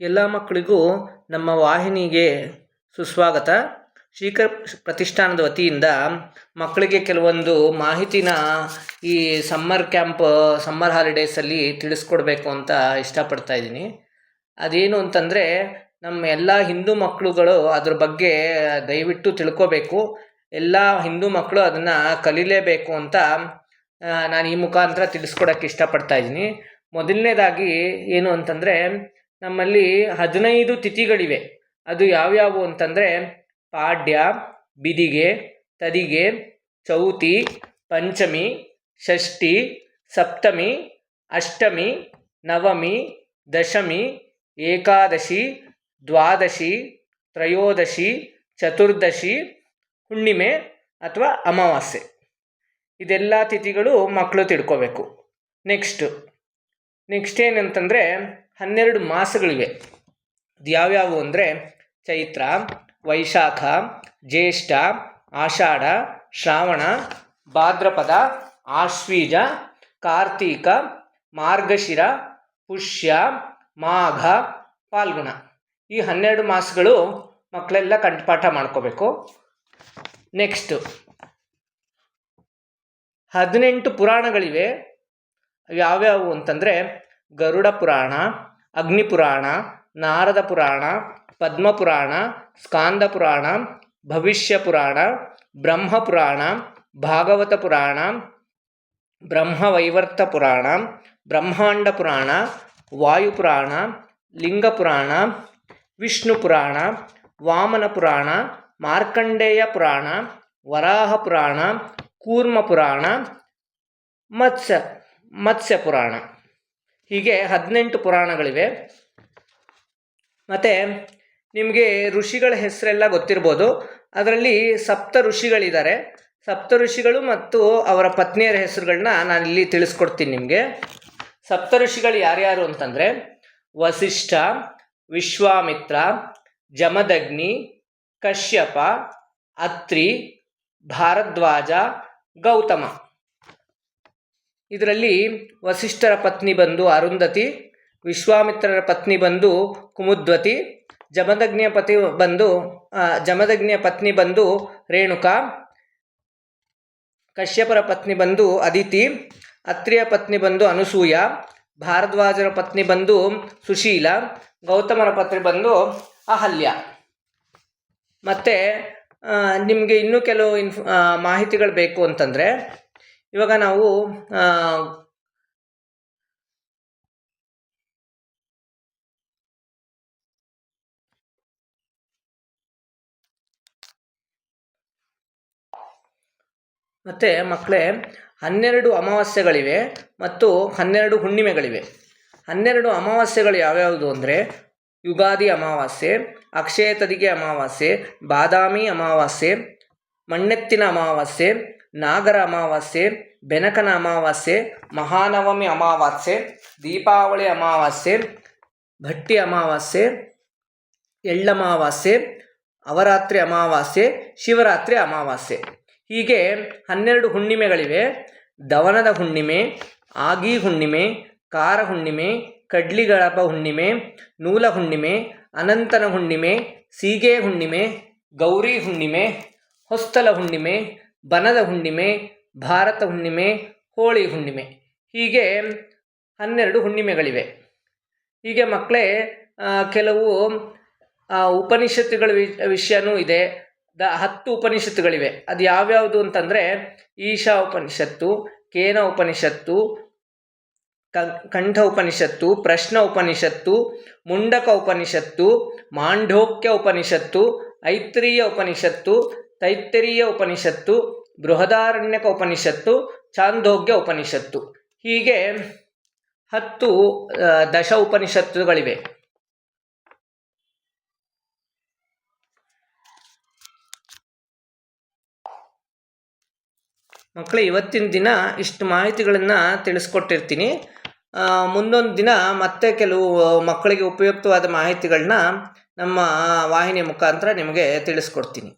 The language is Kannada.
ಎಲ್ಲ ಮಕ್ಕಳಿಗೂ ನಮ್ಮ ವಾಹಿನಿಗೆ ಸುಸ್ವಾಗತ. ಶ್ರೀಕರ್ ಪ್ರತಿಷ್ಠಾನದ ವತಿಯಿಂದ ಮಕ್ಕಳಿಗೆ ಕೆಲವೊಂದು ಮಾಹಿತಿನ ಈ ಸಮ್ಮರ್ ಕ್ಯಾಂಪ್, ಸಮ್ಮರ್ ಹಾಲಿಡೇಸಲ್ಲಿ ತಿಳಿಸ್ಕೊಡ್ಬೇಕು ಅಂತ ಇಷ್ಟಪಡ್ತಾ ಇದ್ದೀನಿ. ಅದೇನು ಅಂತಂದರೆ ನಮ್ಮ ಎಲ್ಲ ಹಿಂದೂ ಮಕ್ಕಳುಗಳು ಅದ್ರ ಬಗ್ಗೆ ದಯವಿಟ್ಟು ತಿಳ್ಕೋಬೇಕು. ಎಲ್ಲ ಹಿಂದೂ ಮಕ್ಕಳು ಅದನ್ನು ಕಲೀಲೇಬೇಕು ಅಂತ ನಾನು ಈ ಮುಖಾಂತರ ತಿಳಿಸ್ಕೊಡೋಕ್ಕೆ ಇಷ್ಟಪಡ್ತಾ ಇದ್ದೀನಿ. ಮೊದಲನೇದಾಗಿ ಏನು ಅಂತಂದರೆ ನಮ್ಮಲ್ಲಿ ಹದಿನೈದು ತಿಥಿಗಳಿವೆ. ಅದು ಯಾವ್ಯಾವು ಅಂತಂದರೆ ಪಾಡ್ಯ, ಬಿದಿಗೆ, ತದಿಗೆ, ಚೌತಿ, ಪಂಚಮಿ, ಷಷ್ಠಿ, ಸಪ್ತಮಿ, ಅಷ್ಟಮಿ, ನವಮಿ, ದಶಮಿ, ಏಕಾದಶಿ, ದ್ವಾದಶಿ, ತ್ರಯೋದಶಿ, ಚತುರ್ದಶಿ, ಹುಣ್ಣಿಮೆ ಅಥವಾ ಅಮಾವಾಸ್ಯೆ. ಇದೆಲ್ಲ ತಿಥಿಗಳು ಮಕ್ಕಳು ತಿಳ್ಕೋಬೇಕು. ನೆಕ್ಸ್ಟು. ನೆಕ್ಸ್ಟ್ ಏನಂತಂದರೆ ಹನ್ನೆರಡು ಮಾಸಗಳಿವೆ. ಅದು ಯಾವ್ಯಾವು ಅಂದರೆ ಚೈತ್ರ, ವೈಶಾಖ, ಜ್ಯೇಷ್ಠ, ಆಷಾಢ, ಶ್ರಾವಣ, ಭಾದ್ರಪದ, ಆಶ್ವೀಜ, ಕಾರ್ತೀಕ, ಮಾರ್ಗಶಿರ, ಪುಷ್ಯ, ಮಾಘ ಫಾಲ್ಗುಣ ಈ ಹನ್ನೆರಡು ಮಾಸಗಳು ಮಕ್ಕಳೆಲ್ಲ ಕಂಠಪಾಠ ಮಾಡ್ಕೋಬೇಕು. ನೆಕ್ಸ್ಟು ಹದಿನೆಂಟು ಪುರಾಣಗಳಿವೆ. ಯಾವ್ಯಾವು ಅಂತಂದರೆ ಗರುಡ ಪುರಾಣ, ಅಗ್ನಿ ಪುರಾಣ, ನಾರದ ಪುರಾಣ, ಪದ್ಮ ಪುರಾಣ, ಸ್ಕಾಂದ ಪುರಾಣ, ಭವಿಷ್ಯ ಪುರಾಣ, ಬ್ರಹ್ಮ ಪುರಾಣ, ಭಾಗವತ ಪುರಾಣ ಬ್ರಹ್ಮವೈವರ್ತ ಪುರಾಣ, ಬ್ರಹ್ಮಾಂಡ ಪುರಾಣ ವಾಯುಪುರಾಣ ಲಿಂಗ ಪುರಾಣ, ವಿಷ್ಣು ಪುರಾಣ, ವಾಮನ ಪುರಾಣ, ಮಾರ್ಕಂಡೇಯ ಪುರಾಣ, ವರಾಹ ಪುರಾಣ, ಕೂರ್ಮ ಪುರಾಣ, ಮತ್ಸ್ಯ. ಮತ್ಸ್ಯ ಪುರಾಣ ಹೀಗೆ ಹದಿನೆಂಟು ಪುರಾಣಗಳಿವೆ. ಮತ್ತು ನಿಮಗೆ ಋಷಿಗಳ ಹೆಸರೆಲ್ಲ ಗೊತ್ತಿರ್ಬೋದು. ಅದರಲ್ಲಿ ಸಪ್ತ ಋಷಿಗಳಿದ್ದಾರೆ. ಸಪ್ತ ಋಷಿಗಳು ಮತ್ತು ಅವರ ಪತ್ನಿಯರ ಹೆಸರುಗಳನ್ನ ನಾನಿಲ್ಲಿ ತಿಳಿಸ್ಕೊಡ್ತೀನಿ ನಿಮಗೆ. ಸಪ್ತ ಋಷಿಗಳು ಯಾರ್ಯಾರು ಅಂತಂದರೆ ವಸಿಷ್ಠ, ವಿಶ್ವಾಮಿತ್ರ, ಜಮದಗ್ನಿ, ಕಶ್ಯಪ, ಅತ್ರಿ, ಭಾರದ್ವಾಜ, ಗೌತಮ. ಇದರಲ್ಲಿ ವಸಿಷ್ಠರ ಪತ್ನಿ ಬಂದು ಅರುಂಧತಿ, ವಿಶ್ವಾಮಿತ್ರರ ಪತ್ನಿ ಬಂದು ಕುಮುದ್ವತಿ, ಜಮದಗ್ನಿಯ ಪತಿ ಬಂದು ಜಮದಗ್ನಿಯ ಪತ್ನಿ ಬಂದು ರೇಣುಕಾ, ಕಶ್ಯಪರ ಪತ್ನಿ ಬಂದು ಅದಿತಿ, ಅತ್ರಿಯ ಪತ್ನಿ ಬಂದು ಅನುಸೂಯ, ಭಾರದ್ವಾಜರ ಪತ್ನಿ ಬಂದು ಸುಶೀಲ, ಗೌತಮರ ಪತ್ನಿ ಬಂದು ಅಹಲ್ಯ. ಮತ್ತು ನಿಮಗೆ ಇನ್ನೂ ಕೆಲವು ಇನ್ಫ್ ಮಾಹಿತಿಗಳು ಬೇಕು ಅಂತಂದರೆ ಇವಾಗ ನಾವು ಮತ್ತೆ ಮಕ್ಕಳೇ, ಹನ್ನೆರಡು ಅಮಾವಾಸ್ಯೆಗಳಿವೆ ಮತ್ತು ಹನ್ನೆರಡು ಹುಣ್ಣಿಮೆಗಳಿವೆ. ಹನ್ನೆರಡು ಅಮಾವಾಸ್ಯೆಗಳು ಯಾವ್ಯಾವುದು ಅಂದರೆ, ಯುಗಾದಿ ಅಮಾವಾಸ್ಯೆ, ಅಕ್ಷಯ ತದಿಗೆ ಅಮಾವಾಸ್ಯೆ, ಬಾದಾಮಿ ಅಮಾವಾಸ್ಯೆ, ಮಣ್ಣೆತ್ತಿನ ಅಮಾವಾಸ್ಯೆ ನಾಗರ ಅಮಾವಾಸ್ಯೆ ಬೆನಕನ ಅಮಾವಾಸ್ಯೆ ಮಹಾನವಮಿ ಅಮಾವಾಸ್ಯೆ, ದೀಪಾವಳಿ ಅಮಾವಾಸ್ಯೆ, ಭಟ್ಟಿ ಅಮಾವಾಸ್ಯೆ, ಎಳ್ಳಮಾವಾಸ್ಯೆ, ಅವರಾತ್ರಿ ಅಮಾವಾಸ್ಯೆ, ಶಿವರಾತ್ರಿ ಅಮಾವಾಸ್ಯೆ. ಹೀಗೆ ಹನ್ನೆರಡು ಹುಣ್ಣಿಮೆಗಳಿವೆ. ದವನದ ಹುಣ್ಣಿಮೆ, ಆಗಿ ಹುಣ್ಣಿಮೆ ಕಾರ ಹುಣ್ಣಿಮೆ, ಕಡ್ಲಿಗಳಪ ಹುಣ್ಣಿಮೆ, ನೂಲ ಹುಣ್ಣಿಮೆ, ಅನಂತನ ಹುಣ್ಣಿಮೆ, ಸೀಗೆ ಹುಣ್ಣಿಮೆ, ಗೌರಿ ಹುಣ್ಣಿಮೆ, ಹೊಸ್ತಲ ಹುಣ್ಣಿಮೆ ಬನದ ಹುಣ್ಣಿಮೆ, ಭಾರತ ಹುಣ್ಣಿಮೆ, ಹೋಳಿ ಹುಣ್ಣಿಮೆ. ಹೀಗೆ ಹನ್ನೆರಡು ಹುಣ್ಣಿಮೆಗಳಿವೆ. ಹೀಗೆ ಮಕ್ಕಳೇ ಕೆಲವು ಉಪನಿಷತ್ತುಗಳ ವಿಷಯನೂ ಇದೆ. ದ, ಹತ್ತು ಉಪನಿಷತ್ತುಗಳಿವೆ. ಅದು ಯಾವ್ಯಾವುದು ಅಂತಂದರೆ, ಈಶಾ ಉಪನಿಷತ್ತು, ಕೇನ ಉಪನಿಷತ್ತು ಕಂಠ ಉಪನಿಷತ್ತು, ಪ್ರಶ್ನ ಉಪನಿಷತ್ತು, ಮುಂಡಕ ಉಪನಿಷತ್ತು ಮಾಂಡೋಕ್ಯ ಉಪನಿಷತ್ತು ಐತ್ರಿಯ ಉಪನಿಷತ್ತು ತೈತ್ತರೀಯ ಉಪನಿಷತ್ತು, ಬೃಹದಾರಣ್ಯಕ ಉಪನಿಷತ್ತು ಚಾಂದೋಗ್ಯ ಉಪನಿಷತ್ತು. ಹೀಗೆ ಹತ್ತು ದಶ ಉಪನಿಷತ್ತುಗಳಿವೆ. ಮಕ್ಕಳು ಇವತ್ತಿನ ದಿನ ಇಷ್ಟು ಮಾಹಿತಿಗಳನ್ನು ತಿಳಿಸ್ಕೊಟ್ಟಿರ್ತೀನಿ. ಮುಂದೊಂದು ದಿನ ಮತ್ತೆ ಕೆಲವು ಮಕ್ಕಳಿಗೆ ಉಪಯುಕ್ತವಾದ ಮಾಹಿತಿಗಳನ್ನ ನಮ್ಮ ವಾಹಿನಿ ಮುಖಾಂತರ ನಿಮಗೆ ತಿಳಿಸ್ಕೊಡ್ತೀನಿ.